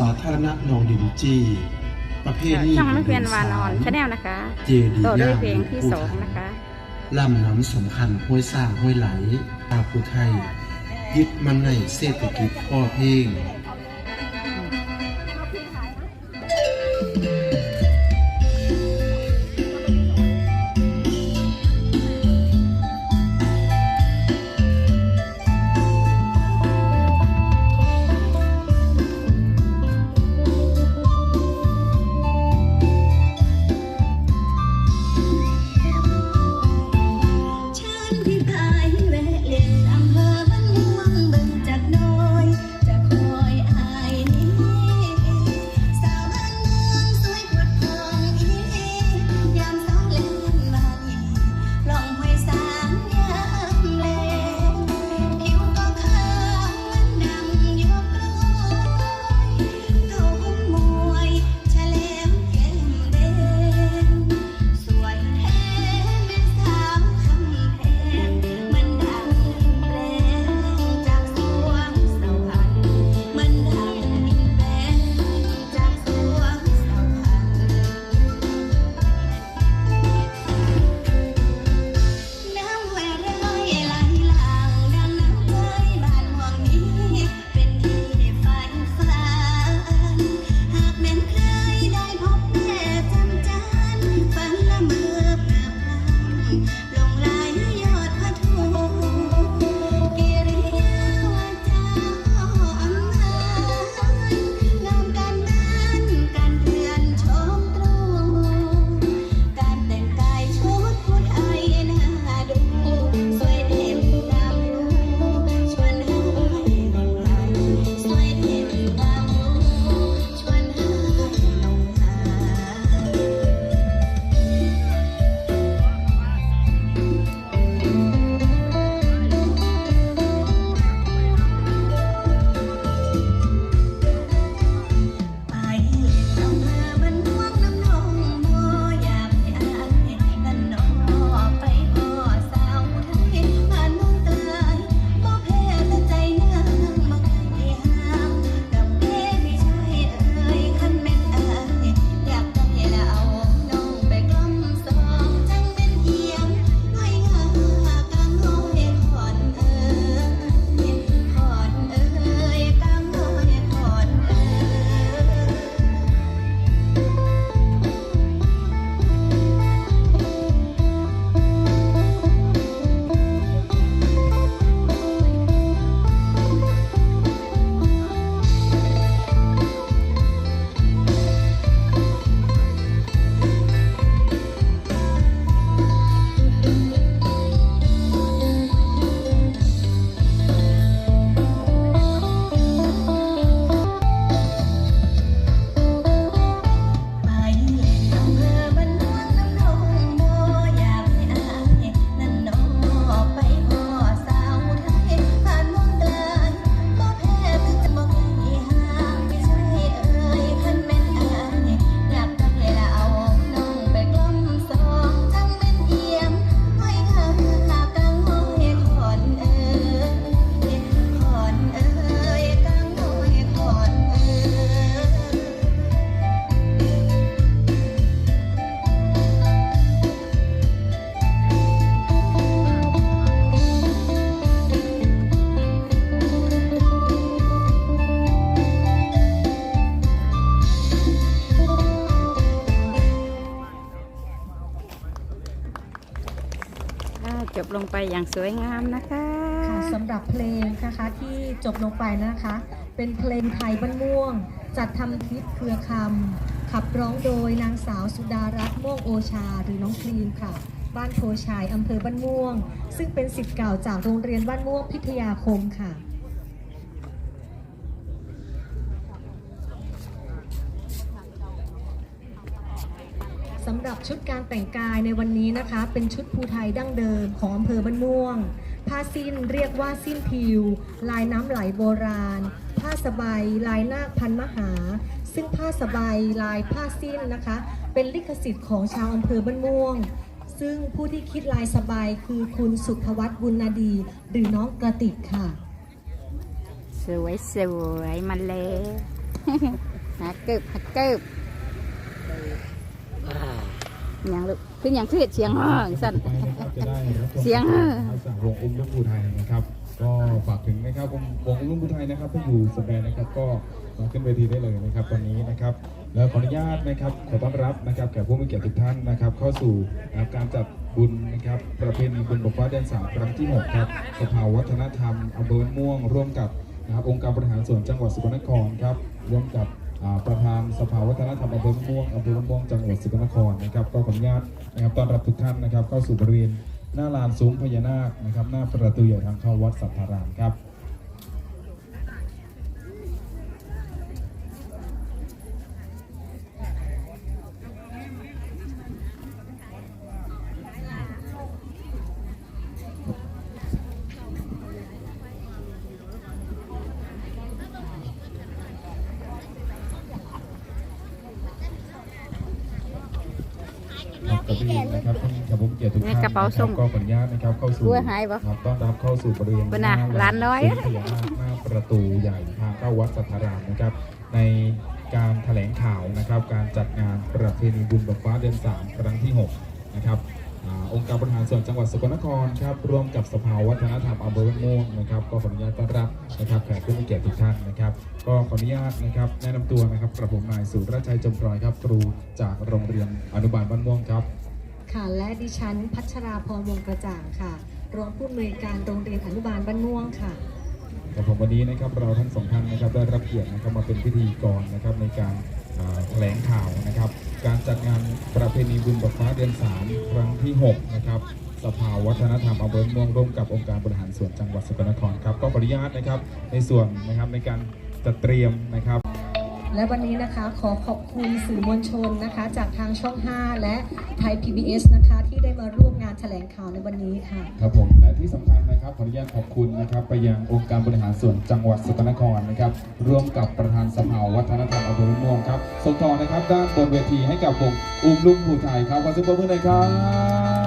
สาธารณะหนองดินจีประเภทนี้ช่องนักเรียนวานอนชาแนลนะคะเจดีต่อด้วยย่างเพลงที่สองนะคะลำน้ำสำคัญห้วยสร้างห้วยไหลชาวภูไทย ยึดมันในเศรษฐกิจพ่อเพียง บลงไปอย่างสวยงามนะคะค่ะสำหรับเพลงนะคะที่จบลงไปนะคะ เป็นเพลงไทยบ้านม่วง จัดทำคลิปเครือคำขับร้องโดยนางสาวสุดารัตน์ม่วงโอชา หรือน้องครีมค่ะ บ้านโพชายอำเภอบ้านม่วง ซึ่งเป็นสิทธิ์เก่าจากโรงเรียนบ้านม่วงพิทยาคมค่ะ สำหรับชุดการแต่งกายในวันนี้นะคะ เป็นชุดภูไทยดั้งเดิมของอำเภอบ้านม่วง ผ้าสิ้นเรียกว่าสิ้นทิว ลายน้ำไหลโบราณ ผ้าสบายลายนาคพันมหา ซึ่งผ้าสบายลายผ้าสิ้นนะคะ เป็นลิขสิทธิ์ของชาวอำเภอบ้านม่วง ซึ่งผู้ที่คิดลายสบายคือคุณสุทวัฒน์บุญนาดี หรือน้องกระติกค่ะ สวยสวยๆมาเลยเกิบหักเกิบ ย่างลูกคืออย่างคือเสียงห้องสั่นไปนะครับจะได้รับชมเสียงภาษาวงอุ้มลูกภูไทยนะครับ ก็ฝากถึงนะครับวงวงอุ้มลูกภูไทยนะครับที่อยู่สแบนนะครับก็มาขึ้นเวทีได้เลยนะครับตอนนี้นะครับ แล้วขออนุญาตนะครับขอต้อนรับนะครับแขกผู้มีเกียรติทุกท่านนะครับ เข้าสู่นะครับการจัดบุญนะครับ ประเพณีบุญบกฟ้าเดือนสามครั้งที่หกครับสภาวัฒนธรรมอำเภอบ้านม่วง ร่วมกับนะครับองค์การบริหารส่วนจังหวัดสกลนครครับร่วมกับอ่า ประธานสภาวัฒนธรรมอำเภอม่วงอำเภอม่วงจังหวัดสกลนครนะครับก็ขออนุญาตนะครับต้อนรับทุกท่านนะครับเข้าสู่บริเวณหน้าลานซุ้มพญานาคนะครับหน้าประตูใหญ่ทางเข้าวัดสัทธารามครับ ครับกับพี่นะครับท่านครับผมเกียรติทุกท่านในกระเป๋าส้มนคบก็ขออนุญาตนะครับเข้าสู่กลัวหายปะครับต้อนรับเข้าสู่บริเวณปะน่ะร้านน้อยซุ้มพญานาคหน้าประตูใหญ่ทางเข้าวัดสัทธารามนะครับ ในการแถลงข่าวนะครับ การจัดงานประเพณีบุญบัฟ้าเดือนสามครั้งที่หกนะครับ อ่าองค์การบริหารส่วนจังหวัดสกลนครครับร่วมกับสภาวัฒนธรรมอำเภอบ้านม่วงนะครับก็ขออนุญาตต้อนรับนะครับแขกผู้มีเกียรติทุกท่านนะครับก็ขออนุญาตนะครับแนะนำตัวนะครับกระผมนายสุรชัยจมพลอยครับ ครูจากโรงเรียนอนุบาลบ้านม่วงครับค่ะและดิฉันพัชราพรวงกระจ่างค่ะรองผู้อำนวยการโรงเรียนอนุบาลบ้านม่วงค่ะกับผมวันนี้นะครับเราทั้งสองท่านนะครับได้รับเกียรตินะครับมาเป็นพิธีกรนะครับในการอ่าแถลงข่าวนะครับ การจัดงานประเพณีบุญบักฟ้าเดือน3 ครั้งที่ 6 นะครับ สภาวัฒนธรรมอำเภอม่วงร่วมกับองค์การบริหารส่วนจังหวัดสกลนครครับ ก็ขออนุญาตนะครับในส่วนนะครับในการจัดเตรียมนะครับ และวันนี้นะคะขอขอบคุณสื่อมวลชนนะคะ จากทางช่อง 5 และไทย PBS นะคะ ที่ได้มาร่วมงานแถลงข่าวในวันนี้ค่ะ ครับผมและที่สำคัญนะครับขออนุญาตขอบคุณนะครับ ไปยังองค์การบริหารส่วนจังหวัดสกลนครนะครับ ร่วมกับประธานสภาวัฒนธรรมอำเภอม่วงครับส่งต่อนะครับด้านบนเวทีให้กับวงอุ้มลุงผู้ไทยครับขอเสียงปรบมือหน่อยครับ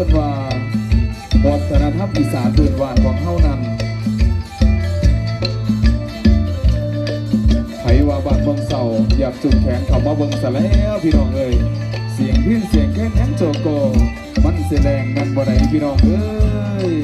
พิ่นว่าวัฒนธรรมอีสานพื้นบ้านของเฮานั้นไผว่าบ้านเมืองเศร้าอยากจุดแขนเข้ามาเบิ่งซะแล้วพี่น้องเอ้ยเสียงพินเสียงแค่นแอนโจโกมันสิแรงนั่นบ่ได้พี่น้องเอ้ย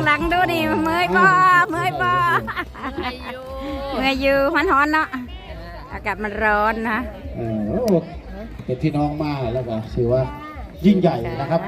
างหลังดูดิเมื่อยบ่เมื่อยบ่เมื่อยอยู่ร้อนๆเนาะอากาศมันร้อนนะเด็นพี่น้องมากแล้วก็ถือว่ายิ่งใหญ่นะครับ